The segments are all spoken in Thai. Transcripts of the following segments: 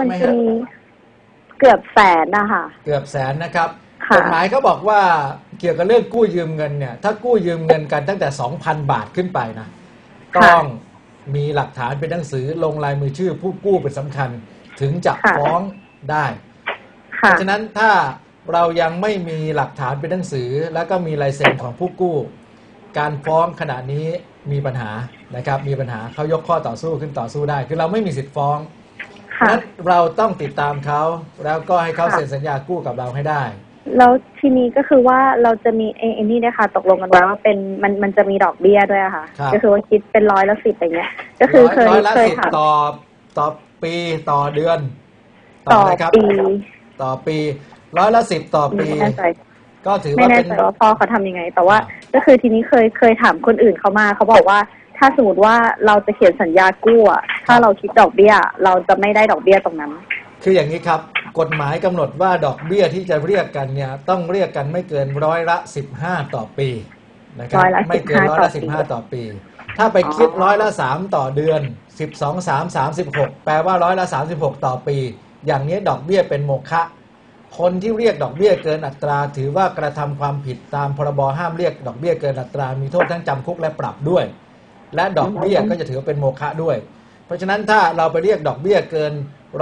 มัไหมจะฮะมีเกือบแสนนะคะ เกือบแสนนะครับค่ะ กฎหมายเขาบอกว่าเกี่ยวกับเรื่องกู้ยืมเงินเนี่ย ถ้ากู้ยืมเงินกันตั้งแต่2,000 บาทขึ้นไปนะต้องมีหลักฐานเป็นหนังสือลงลายมือชื่อผู้กู้เป็นสำคัญถึงจะค่ะ ฟ้องได้ เพค่ะ ราะฉะนั้นถ้าเรายังไม่มีหลักฐานเป็นหนังสือ แล้วก็มีลายเซ็นของผู้กู้ การฟ้องขณะนี้มีปัญหานะครับ มีปัญหาเขายกข้อต่อสู้ขึ้นต่อสู้ได้ คือเราไม่มีสิทธิ์ฟ้องเพราะฉะ ค่ะนั้นเราต้องติดตามเขาแล้วก็ให้เขาค่ะ เซ็นสัญญากู้กับเราให้ได้ แล้วทีนี้ก็คือว่าเราจะมีเอเอนี่นะคะตกลงกันไว้ว่าเป็นมันมันจะมีดอกเบี้ยด้วยอะค่ะ ครับ ก็คือว่าคิดเป็นร้อยละสิบอย่างเงี้ย ก็คือเคยร้อยละเคยสิบถามต่อต่อปีต่อเดือนต่ออะไรครับ ปีต่อปีร้อยละสิบต่อปี ไม่แน่ใจ ก็ถือไม่ว่าแน่เป็น ใจว่าพ่อเขาทำยังไง แต่ว่าก็คือทีนี้เคยเคยถามคนอื่นเขามาเขาบอกว่า ถ้าสมมติว่าเราจะเขียนสัญญากู้อะถ้าเราคิดดอกเบี้ย เราจะไม่ได้ดอกเบี้ยตรงนั้น คืออย่างนี้ครับ กฎหมายกำหนดว่าดอกเบี้ยที่จะเรียกกันเนี่ยต้องเรียกกันไม่เกินร้อยละสิบห้าต่อปีนะครับร้อยละไม่เกินร้อยละ15สิต่บอห้าปีต่อปี ถ้าไปคิดอ๋อร้อยละสามต่อเดือนสิบสองสามสามสิบหกแปลว่าร้อยละสามสิบหกต่อปี อย่างนี้ดอกเบี้ยเป็นโมฆะคนที่เรียกดอกเบี้ยเกินอัตรา ถือว่ากระทำความผิดตามพรบห้ามเรียกดอกเบี้ยเกินอัตรา มีโทษทั้งจำคุกและปรับด้วย และดอกเบี้ยก็จะถือว่าเป็นโมฆะด้วย เพราะฉะนั้นถ้าเราไปเรียกดอกเบี้ยเกิน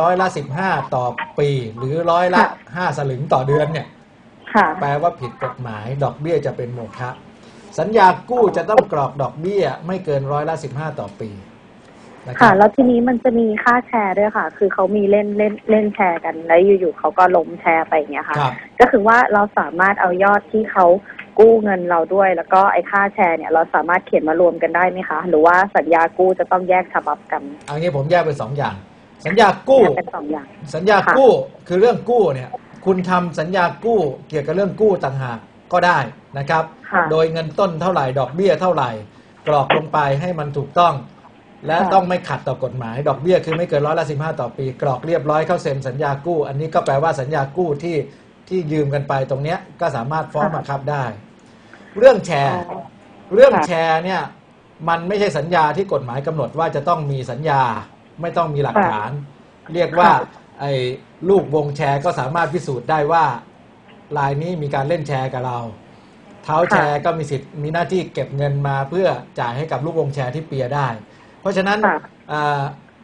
ร้อยละสิบห้าต่อปี หรือร้อยละค่ะห้าสลึงต่อเดือนเนี่ยค่ะแปลว่าผิดกฎหมายดอกเบี้ยจะเป็นโมฆะสัญญากู้จะต้องกรอกดอกเบี้ย ไม่เกินร้อยละสิบห้าต่อปีนะครัค่ะบแล้วทีนี้มันจะมีค่าแชร์ด้วยค่ะ คือเขามีเล่นเล่นเล่นแชร์กัน แล้วอยู่ๆเขาก็ล้มแชร์ไปอย่างเงี้ยค่ะครับก็คือว่าเราสามารถเอายอดที่เขา กู้เงินเราด้วย แล้วก็ไอ้ค่าแชร์เนี่ยเราสามารถเขียนมารวมกันได้ไหมคะ หรือว่าสัญญากู้จะต้องแยกฉบับกันเอางี้ผมแยกเป็นสองอย่าง สัญญากู้แยกเป็นสองอย่าง สัญญากู้คือเรื่องกู้เนี่ย คุณทำสัญญากู้เกี่ยวกับเรื่องกู้ต่างหากก็ได้นะครับค่ะโดยเงินต้นเท่าไหร่ดอกเบี้ยเท่าไหร่ กรอกลงไปให้มันถูกต้อง และค่ะต้องไม่ขัดต่อกฎหมาย ดอกเบี้ยคือไม่เกินร้อยละสิบห้าต่อปี กรอกเรียบร้อยเข้าเซ็นสัญญากู้ อันนี้ก็แปลว่าสัญญากู้ที่ ที่ยืมกันไปตรงเนี้ยก็สามารถฟ้องบังคับได้ เรื่องแชร์อ๋อเรื่องค่ะแชร์เนี่ย มันไม่ใช่สัญญาที่กฎหมายกำหนดว่าจะต้องมีสัญญาไม่ต้องมีหลักฐาน เรียกว่าค่ะไอ้ลูกวงแชร์ก็สามารถพิสูจน์ได้ว่าลายนี้มีการเล่นแชร์กับเรา เท้าแชร์ก็มีสิทธิ์มีหน้าที่เก็บเงินมาเพื่อจ่ายให้กับลูกวงแชร์ที่เปียร์ได้ เพราะฉะนั้นค่ะอ่า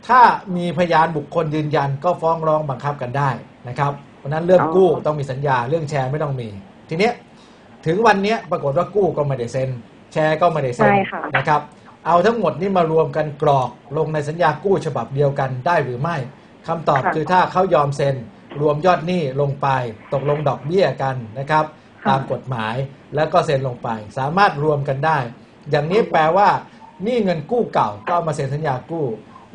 ถ้ามีพยานบุคคลยืนยันก็ฟ้องร้องบังคับกันได้นะครับ เพราะฉะนั้นเรื่องอ๋อกู้ต้องมีสัญญาเรื่องแชร์ไม่ต้องมี ทีเนี้ยถึงวันเนี้ยปรากฏว่ากู้ก็ไม่ได้เซ็น แชร์ก็ไม่ได้เซ็นใช่ค่ะนะครับ เอาทั้งหมดนี่มารวมกันกรอกลงในสัญญากู้ฉบับเดียวกันได้หรือไม่คำตอบค่ะคือถ้าเขายอมเซ็น รวมยอดหนี้ลงไป ตกลงดอกเบี้ยกันนะครับค่ะตามกฎหมายแล้วก็เซ็นลงไป สามารถรวมกันได้ อย่างนี้แปลว่าหนี้เงินกู้เก่าก็เอามาเซ็นสัญญากู้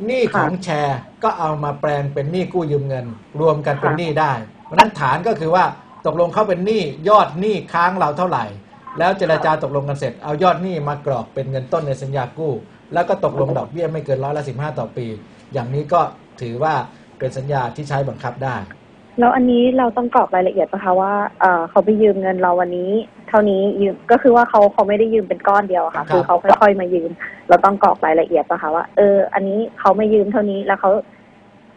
หนี้ของแชร์ก็เอามาแปลงเป็นหนี้กู้ยืมเงิน รวมกันเป็นหนี้ได้ เพราะฉะนั้นฐานก็คือว่าตกลงเขาเป็นหนี้ยอดหนี้ค้างเราเท่าไหร่ แล้วเจรจาตกลงกันเสร็จเอายอดหนี้มากรอกเป็นเงินต้นในสัญญากู้ แล้วก็ตกลงดอกเบี้ยไม่เกินร้อยละสิบห้าต่อปี อย่างนี้ก็ถือว่าเป็นสัญญาที่ใช้บังคับได้ แล้วอันนี้เราต้องกรอกรายละเอียดปะคะว่าเอ่อเขาไปยืมเงินเราวันนี้ เท่านี้ยืมก็คือว่าเขาเขาไม่ได้ยืมเป็นก้อนเดียวอะค่ะครับคือเขาค่อยๆมายืม เราต้องกรอกรายละเอียดปะคะว่า เออ อันนี้เขาไม่ยืมเท่านี้แล้วเขา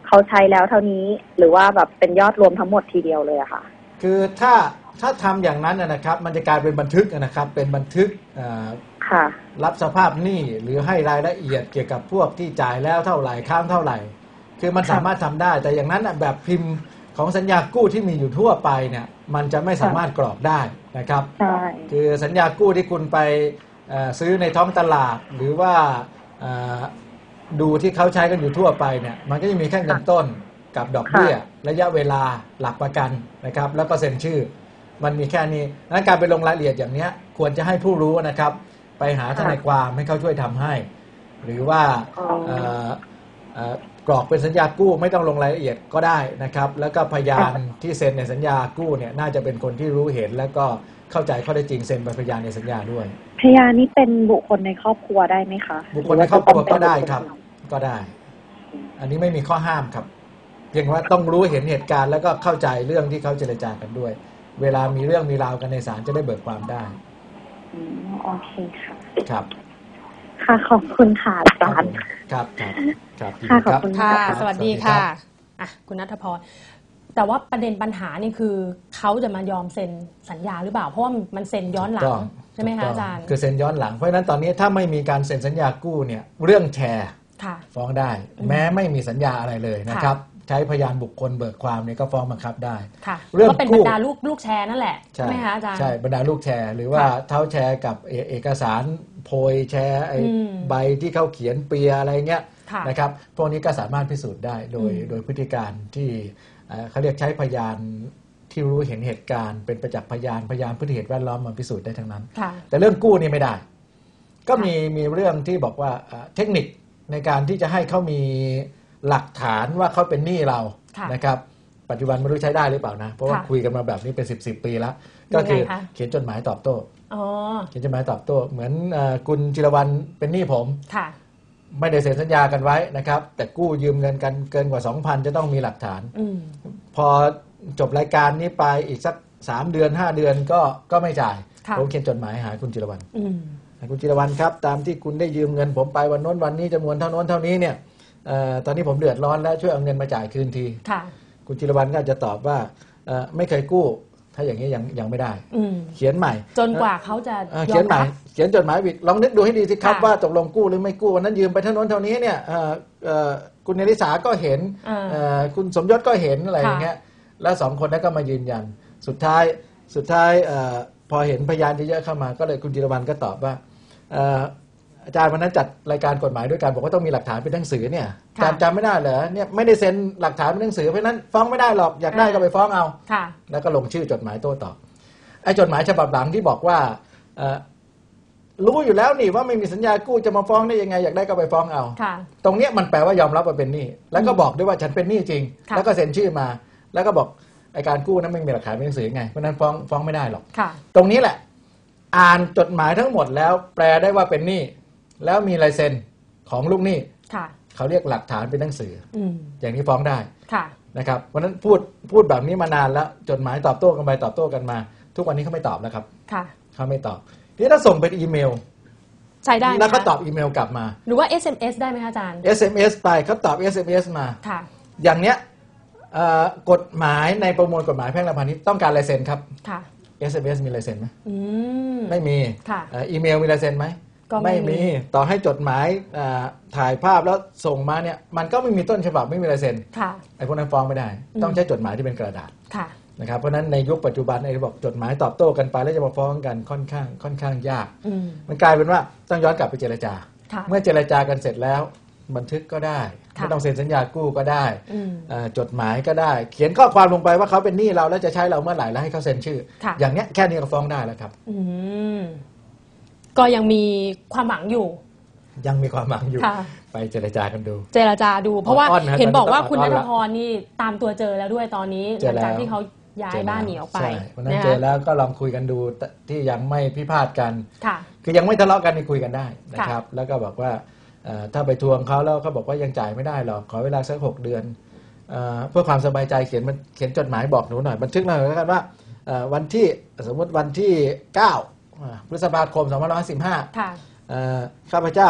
เขาใช้แล้วเท่านี้ หรือว่าแบบเป็นยอดรวมทั้งหมดทีเดียวเลยอะค่ะ คือถ้าถ้าทำอย่างนั้นนะนะครับ มันจะกลายเป็นบันทึกนะครับ เป็นบันทึกเอ่อค่ะรับสภาพหนี้หรือให้รายละเอียดเกี่ยวกับพวกที่จ่ายแล้วเท่าไหร่ค้างเท่าไหร่ คือมันครับสามารถทำได้ แต่อย่างนั้นน่ะแบบพิมพ์ของสัญญากู้ที่มีอยู่ทั่วไปเนี่ย มันจะไม่สามารถกรอกได้นะครับใช่คือสัญญากู้ที่คุณไปเอ่อซื้อในท้องตลาดหรือว่าเอ่อดูที่เขาใช้กันอยู่ทั่วไปเนี่ยมันก็จะมีแค่เงินต้นกับดอกเบี้ยระยะเวลาหลักประกันนะครับ แล้วก็เซ็นชื่อ มันมีแค่นี้นั้นการไปลงรายละเอียดอย่างเนี้ยควรจะให้ผู้รู้นะครับ ไปหาทนายความให้เขาช่วยทำให้ หรือว่าอ๋อเอ่อเอ่อ กรอกเป็นสัญญากู้ไม่ต้องลงรายละเอียดก็ได้นะครับ แล้วก็พยานที่เซ็นในสัญญากู้เนี่ยน่าจะเป็นคนที่รู้เห็น แล้วก็เข้าใจข้อเท็จจริงเซ็นเป็นพยานในสัญญาด้วย พยานนี้เป็นบุคคลในครอบครัวได้ไหมคะบุคคลในครอบครัวก็ได้ครับ ก็ได้ อันนี้ไม่มีข้อห้ามครับ เพียงว่าต้องรู้เห็นเหตุการณ์แล้วก็เข้าใจเรื่องที่เขาเจรจากันด้วย เวลามีเรื่องมีราวกันในศาลจะได้เบิกความได้อืมโอเคค่ะครับ ค่ะขอบคุณค่ะอาจารย์ครับครับครับค่ะยินดีขอบคุณค่ะรับสวัสดีรับค่ะอะคุณนัทพรแต่ว่าประเด็นปัญหานี่คือเขาจะมายอมเซ็นสัญญาหรือเปล่า เพราะว่ามันเซ็นย้อนหลัถูงกต้องใช่ไหมถูคะกต้งอาจารย์คือเซ็นย้อนหลังเพราะฉะนั้นตอนนี้ถ้าไม่มีการเซ็นสัญญากู้เนี่ยเรื่องแชร์ค่ะฟ้องได้อืมแม้ไม่มีสัญญาอะไรเลยนะค่ะครับ ใช้พยานบุคคลเบิกความเนี่ยก็ฟ้องบังคับได้ ค่ะเรื่องก็เป็นกู้บรรดาลูกลูกแชร์นั่นแหละใช่ไหมคะอาจารย์ใช่บรรดาลูกแชร์ หรือว่าค่ะเท้าแชร์กับเอเอกสารโพยแชร์ไอ้อืมใบที่เขาเขียนเปียอะไรเงี้ยค่ะนะครับพวกนี้ก็สามารถพิสูจน์ได้โดยอืมโดยพฤติการที่เอ่อเขาเรียกใช้พยานที่รู้เห็นเหตุการณ์เป็นประจักษ์พยานพยานพฤติเหตุแวดล้อมมาพิสูจน์ได้ทั้งนั้นค่ะแต่เรื่องกู้นี่ไม่ได้ ก็มีมีเรื่องที่บอกว่าเอ่อเทคนิคในการที่จะให้เขามี หลักฐานว่าเขาเป็นหนี้เราค่ะนะครับ ปัจจุบันไม่รู้ใช้ได้หรือเปล่านะ เพราะว่าค่ะคุยกันมาแบบนี้เป็น 10บสปีแล้ว ก็คือยังไงคะ เขียนจดหมายตอบโต้ อ๋อ เขียนจดหมายตอบโต้ เหมือนเออคุณจิรวรรณเป็นหนี้ผม ค่ะ ไม่ได้เซ็นสัญญากันไว้นะครับ แต่กู้ยืมเงินกันเกินกว่า 2,000 จะต้องมีหลักฐาน อืม พอจบรายการนี้ไปอีกสัก 3 เดือน 5 เดือนก็ก็ไม่จ่าย ค่ะ ผมเขียนจดหมายหาคุณจิรวรรณอืม คุณจิรวรรณครับ ตามที่คุณได้ยืมเงินผมไปวันโน้นวันนี้จำนวนเท่าโน้นเท่านี้เนี่ย เออตอนนี้ผมเดือดร้อนแล้วช่วยเอาเงินมาจ่ายคืนที ค่ะ คุณจิรวรรณก็อาจจะตอบว่าเอ่อไม่เคยกู้ ถ้าอย่างนี้ยังยังไม่ได้ อืม เขียนใหม่จนกว่าเขาจะเอ่อยอเขียนมใหม่ รับ เขียนจดหมายผิดลองนึกดูให้ดีสิครับค่ะ ว่าตกลงกู้หรือไม่กู้วันนั้นยืมไปเท่าโน้นเท่านี้เนี่ยเอ่อเอ่อคุณเนริสาก็เห็นอ่าเอ่อคุณสมยศก็เห็นอะไรอย่างเงี้ยแล้วสองคนนั้นก็มายืนยัน สุดท้ายสุดท้ายเออพอเห็นพยานเยอะๆเข้ามาก็เลยคุณจิรวรรณก็ตอบว่าเอ่อ อาจารย์วันนั้นจัดรายการกฎหมายด้วยกันบอกว่าต้องมีหลักฐานเป็นหนังสือเนี่ยอาค่ะจารย์จำไม่ได้เหรอเนี่ยไม่ได้เซ็นหลักฐานเป็นหนังสือเพราะฉะนั้นฟ้องไม่ได้หรอกอยากได้ก็ไปฟ้องเอาค่ะแล้วก็ลงชื่อจดหมายโต้ตอบไอ้จดหมายฉบับหลังที่บอกว่าเอ่อรู้อยู่แล้วนี่ว่าไม่มีสัญญากู้จะมาฟ้องได้ยังไงอยากได้ก็ไปฟ้องเอาค่ะตรงเนี้ยมันแปลว่ายอมรับว่าเป็นหนี้แล้วก็บอกด้วยว่าฉันเป็นหนี้จริงค่ะแล้วก็เซ็นชื่อมา แล้วก็บอกไอ้การกู้นั้นไม่มีหลักฐานเป็นหนังสือไงเพราะฉะนั้นฟ้องฟ้องไม่ได้หรอกค่ะตรงนี้แหละ อ่านจดหมายทั้งหมดแล้ว แปลได้ว่าเป็นหนี้ แล้วมีลายเซ็นของลูกหนี้ค่ะ เขาเรียกหลักฐานเป็นหนังสือ อืมอย่างนี้ฟ้องได้ค่ะ นะครับเพราะฉะนั้นพูดพูดแบบนี้มานานแล้วจดหมายตอบโต้กันไปตอบโต้กันมา ทุกวันนี้เขาไม่ตอบแล้วครับค่ะ เขาไม่ตอบทีนี้ถ้าส่งเป็นอีเมล ใช้ได้ไหมแล้วก็คะตอบอีเมลกลับมา หรือว่า SMS ได้ไหมคะอาจารย์ SMS ไปเขาตอบ SMS มา ค่ะ อย่างเนี้ยเอ่อกฎหมายในประมวลกฎหมายแพ่งและพาณิชย์ต้องการลายเซ็นครับ ค่ะ SMS มีลายเซ็นไหมอืม ไม่มีค่ะ เอ่ออีเมลมีลายเซ็นไหม ก็ไม่มีต่อให้จดหมายอ่าถ่ายภาพแล้วส่งมาเนี่ยมันก็ไม่มีต้นฉบับไม่มีลายเซ็นค่ะ ไอ้พวกนั้นฟ้องไม่ได้อืมต้องใช้จดหมายที่เป็นกระดาษค่ะ นะครับเพราะฉะนั้นในยุคปัจจุบันไอ้บอกจดหมายตอบโต้กันไปแล้วจะมาฟ้องกันค่อนข้างค่อนข้างยาก อืม มันกลายเป็นว่าต้องย้อนกลับไปเจรจา ค่ะเมื่อเจรจากันเสร็จแล้ว บันทึกก็ได้ค่ะ ไม่ต้องเซ็นสัญญากู้ก็ได้อืม เอ่อจดหมายก็ได้ เขียนข้อความลงไปว่าเขาเป็นหนี้เราแล้วจะใช้เราเมื่อไหร่แล้วให้เขาเซ็นชื่อ ค่ะ อย่างเนี้ยแค่นี้ก็ฟ้องได้แล้วครับ อืม ก็ยังมีความหวังอยู่ ยังมีความหวังอยู่ ค่ะ ไปเจรจากันดู เจรจาดู เพราะว่าอ่อนๆนะเห็นบอกว่าตอนนี้คุณต้นัองทอ่อนๆพรนี่ตามตัวเจอแล้วด้วยตอนนี้หเจลัองแล้ว จากที่เขาย้ายบ้านหนีออกไปใช่วันนั้นนะเจอคะแล้วก็ลองคุยกันดูแต่ที่ยังไม่พิพาทกัน ค่ะ คือยังไม่ทะเลาะกันนี่คุยกันได้นะค่ะครับ แล้วก็บอกว่าเอ่อถ้าไปทวงเขาแล้วเขาบอกว่ายังจ่ายไม่ได้หรอกขอเวลาสักหกเดือนเอ่อเพื่อความสบายใจเขียนมันเขียนจดหมายบอกหนูหน่อยบันทึกหน่อยแล้วกันว่าเอ่อวันที่สมมติวันที่9อ่า พฤษภาคม2515ค่ะเอ่อข้าพเจ้า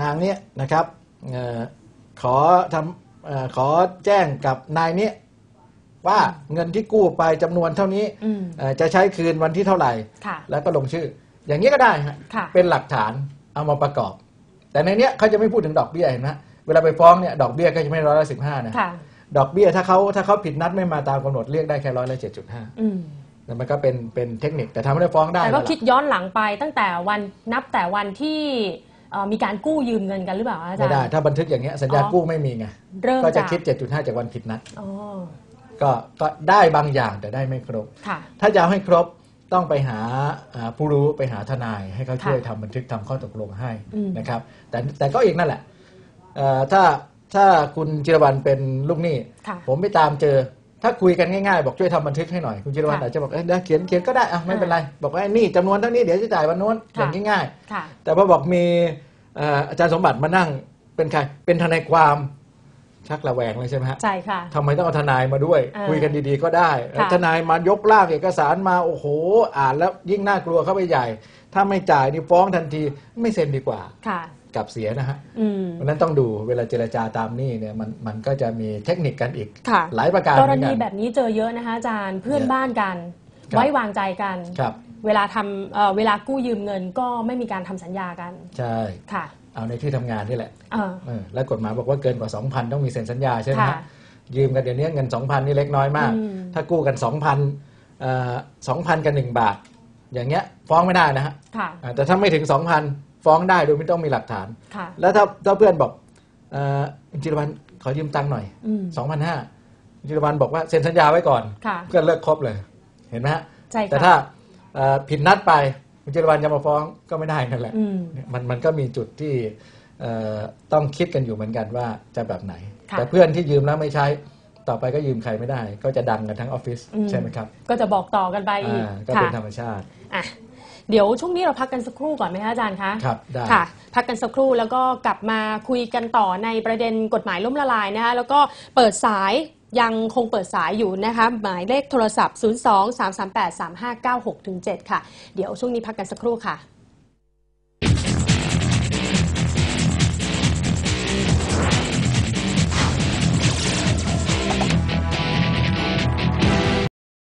นางเนี้ยนะครับเอ่อขอทำเอ่อขอแจ้งกับนายเนี้ยว่าเงินที่กู้ไปจำนวนเท่านี้อืม เอ่อจะใช้คืนวันที่เท่าไหร่ ค่ะ แล้วก็ลงชื่อ อย่างนี้ก็ได้ฮะค่ะ เป็นหลักฐานเอามาประกอบ แต่ในเนี้ยเขาจะไม่พูดถึงดอกเบี้ยเห็นไหมเวลาไปฟ้องเนี่ยดอกเบี้ยก็จะไม่ร้อยละสิบห้านะค่ะ ดอกเบี้ยถ้าเขาถ้าเขาผิดนัดไม่มาตามกำหนดเรียกได้แค่ร้อยละเจ็ดจุดห้า อืม แต่มันก็เป็นเป็นเทคนิคแต่ทำให้ได้ฟ้องได้แต่ก็แล้วล่ะคิดย้อนหลังไปตั้งแต่วันนับแต่วันที่เอ่อมีการกู้ยืมเงินกันหรือเปล่าอาจารไม่ย์ได้ถ้าบันทึกอย่างเงี้ยสัญญาอ๋อกู้ไม่มีไงเริ่มก็จะจากคิด 7.5 จากวันผิดนัดอ๋อก็ก็ได้บางอย่างแต่ได้ไม่ครบค่ะถ้าจะเอาให้ครบต้องไปหาอ่าผู้รู้ไปหาทนายให้เขาช่วยค่ะทำบันทึกทำข้อตกลงให้อืมนะครับ แต่แต่ก็อีกนั่นแหละเอ่อถ้าถ้าคุณจิรวรรณเป็นลูกหนี้ค่ะผมไปตามเจอ ถ้าคุยกันง่ายๆ บอกช่วยทำบันทึกให้หน่อยคุณจิรวรรณค่ะอาจจะบอกเอ้ยเดี๋ยวเขียนเขียนก็ได้อะไม่เป็นไร บอกว่าไอ้นี่จำนวนเท่านี้เดี๋ยวจะจ่ายวันโน้นอค่ะย่างง่ายค่ะๆแต่พอบอกมีเอ่ออาจารย์สมบัติมานั่งเป็นใครเป็นทนายความชักระแวงเลยใช่ไหมฮะใช่ค่ะทำไมต้องเอาทนายมาด้วยอ่าคุยกันดีๆก็ได้ค่ะทนายมายกร่างเอกสารมาโอ้โห อ่านแล้วยิ่งน่ากลัวเข้าไปใหญ่ ถ้าไม่จ่ายนี่ฟ้องทันทีไม่เซ็นดีกว่าค่ะ กับเสียนะฮะอืมเพราะฉะนั้นต้องดูเวลาเจรจาตามหนี้เนี่ยมันมันก็จะมีเทคนิคกันอีกค่ะหลายประการกเหรมือนณีกันแบบนี้เจอเยอะนะคะอาจารย์เพื่อนเยอะบ้านกันครับไว้วางใจกันครับเวลาทำเอ่อเวลากู้ยืมเงินก็ไม่มีการทำสัญญากัน ใช่ค่ะ เอาในที่ทำงานนี่แหละเออเออแล้วกฎหมายบอกว่าเกินกว่า 2,000 ต้องมีเซ็นสัญญาใช่ไหมค่ะฮะยืมกันเดี๋ยวนี้เงิน 2,000 นี่เล็กน้อยมากอืมถ้ากู้กัน 2,000เอ่อ2,000 กับ1บาท อย่างเงี้ยฟ้องไม่ได้นะฮะค่ะอ่าแต่ถ้าไม่ถึง 2,000 ฟ้องได้โดยไม่ต้องมีหลักฐาน ค่ะ แล้วถ้าถ้าเพื่อนบอกเอ่อจิรวันขอยืมตังค์หน่อยอืม2,500จิรวันบอกว่าเซ็นสัญญาไว้ก่อน ค่ะ เพื่อนเลิกครบเลย เห็นไหมฮะใช่แต่ค่ะถ้าเอ่อผิดนัดไปคุณจิรวันจะมาฟ้องก็ไม่ได้นั่นแหละ อืม มันมันก็มีจุดที่เอ่อต้องคิดกันอยู่เหมือนกันว่าจะแบบไหน ค่ะ แต่เพื่อนที่ยืมแล้วไม่ใช้ต่อไปก็ยืมใครไม่ได้ ก็จะดังกันทั้งออฟฟิศอืมใช่ไหมครับก็จะบอกต่อกันไปอีกอ่าก็ค่ะเป็นธรรมชาติ อะ เดี๋ยวช่วงนี้เราพักกันสักครู่ก่อนไหมคะอาจารย์คะครับได้ค่ะ พักกันสักครู่แล้วก็กลับมาคุยกันต่อในประเด็นกฎหมายล้มละลายนะคะแล้วก็เปิดสายยังคงเปิดสายอยู่นะคะหมายเลขโทรศัพท์ 0 2 3 3 8 3 5 9 6 7 ค่ะ เดี๋ยวช่วงนี้พักกันสักครู่ค่ะ